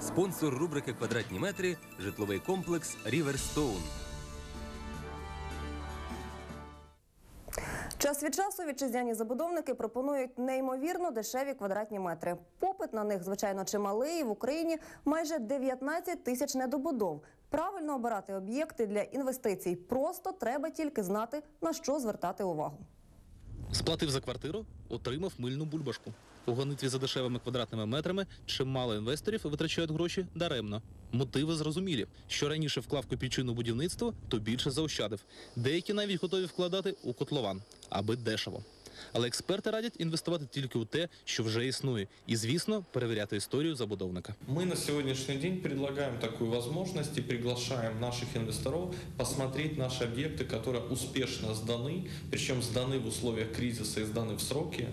Спонсор рубрики Квадратні метри житловий комплекс Ріверстоун. Час від часу вітчизняні забудовники пропонують неймовірно дешеві квадратні метри. Попит на них, звичайно, чималий. В Україні майже 19 тисяч недобудов. Правильно обирати об'єкти для інвестицій. Просто треба тільки знати на що звертати увагу. Сплатив за квартиру, отримав мильну бульбашку. У гонитві за дешевими квадратними метрами чимало інвесторів витрачають гроші даремно. Мотиви зрозумілі. Що раніше вклав копійчину будівництво, то більше заощадив. Деякі навіть готові вкладати у котлован, аби дешево. Але експерти радять інвестувати тільки у те, що вже існує, і, звісно, перевіряти історію забудовника. Мы на сегодняшний день предлагаем такую возможность и приглашаем наших инвесторов посмотреть наши объекты, которые успешно сданы, причем сданы в условиях кризиса и сданы в сроки.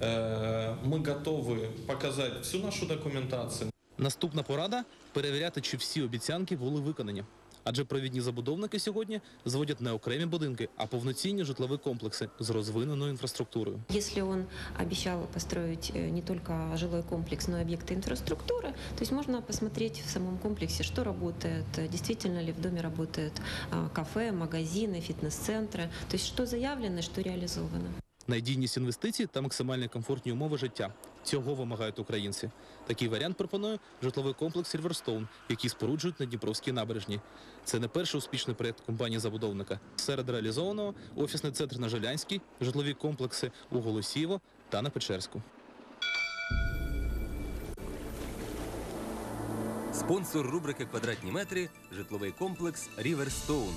Э, Мы готовы показать всю нашу документацию. Наступна порада перевіряти, чи всі обіцянки були виконані. Адже провідні забудовники сьогодні зводять не окремі будинки, а повноцінні житлові комплекси з розвиненою інфраструктурою. Если он обещал построить э, не только жилой комплекс, но и объекты инфраструктуры, то есть можно посмотреть в самом комплексе, что работает, э, действительно ли в доме работает а, кафе, магазины, фитнес-центры, то есть что заявлено, что реализовано. Надійність інвестицій та максимально комфортні умови життя. Цього вимагають українці. Такий варіант пропонує житловий комплекс Сільверстоун, який споруджують на Дніпровській набережній. Це не перший успішний проєкт компанії забудовника. Серед реалізованого офісний центр на Жилянській, житлові комплекси у Голосіво та на Печерську. Спонсор рубрики Квадратні метри житловий комплекс Ріверстоун.